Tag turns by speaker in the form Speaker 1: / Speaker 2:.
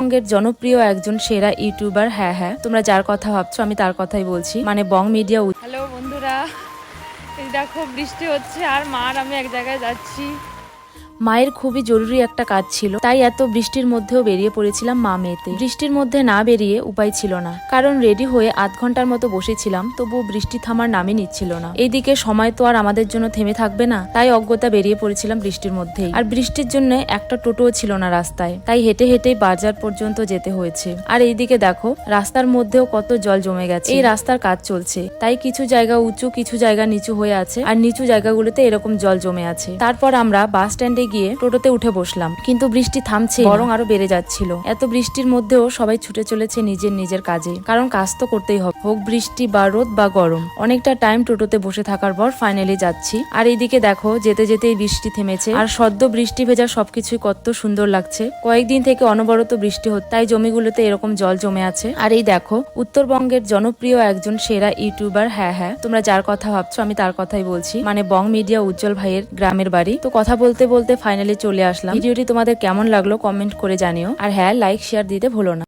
Speaker 1: বঙ্গের জনপ্রিয় একজন সেরা ইউটিউবার হ্যাঁ হ্যাঁ তোমরা যার কথা ভাবছ, আমি তার কথাই বলছি। মানে বং মিডিয়া
Speaker 2: হ্যালো বন্ধুরা দেখো বৃষ্টি হচ্ছে আর মার, আমি এক জায়গায় যাচ্ছি।
Speaker 1: মায়ের খুবই জরুরি একটা কাজ ছিল, তাই এত বৃষ্টির মধ্যেও বেরিয়ে পড়েছিলাম মা মেয়েতে। বৃষ্টির মধ্যে না বেরিয়ে উপায় ছিল না, কারণ রেডি হয়ে আধ ঘণ্টার মতো বসেছিলাম তবুও বৃষ্টি থামার নামে নিচ্ছিল না। এইদিকে সময় তো আর আমাদের জন্য থেমে থাকবে না, তাই অজ্ঞতা বেরিয়ে পড়েছিলাম বৃষ্টির মধ্যেই। আর বৃষ্টির জন্য একটা টোটোও ছিল না রাস্তায়, তাই হেঁটে হেঁটেই বাজার পর্যন্ত যেতে হয়েছে। আর এইদিকে দেখো, রাস্তার মধ্যেও কত জল জমে গেছে। এই রাস্তার কাজ চলছে, তাই কিছু জায়গা উঁচু, কিছু জায়গা নিচু হয়ে আছে, আর নিচু জায়গাগুলোতে এরকম জল জমে আছে। তারপর আমরা বাস স্ট্যান্ডে গিয়ে টোটোতে উঠে বসলাম। কিন্তু বৃষ্টি থামছে বরং আরও বেড়ে যাচ্ছিল। এত বৃষ্টির মধ্যেও সবাই ছুটে চলেছে নিজের নিজের কাজে। কারণ কাজ তো করতেই হবে। হোক বৃষ্টি বা রোদ বা গরম। অনেকটা টাইম টোটোতে বসে থাকার পর ফাইনালি যাচ্ছি। আর এইদিকে দেখো, যেতে যেতেই বৃষ্টি থেমেছে। আর সদ্য বৃষ্টি ভেজা সবকিছুই কত সুন্দর লাগছে। কয়েকদিন থেকে অনবরত বৃষ্টি হচ্ছে তাই জমিগুলোতে এরকম জল জমে আছে। আর এই দেখো, উত্তরবঙ্গের জনপ্রিয় একজন সেরা ইউটিউবার হ্যাঁ হ্যাঁ। তোমরা যার কথা ভাবছ, আমি তার কথাই বলছি। মানে বং মিডিয়া উজ্জ্বল ভাইয়ের গ্রামের বাড়ি। তো কথা বলতে বলতে ফাইনালি চলে আসলাম। ভিডিওটি তোমাদের কেমন লাগল কমেন্ট করে জানিও। আর হ্যাঁ লাইক শেয়ার দিতে ভুলো না।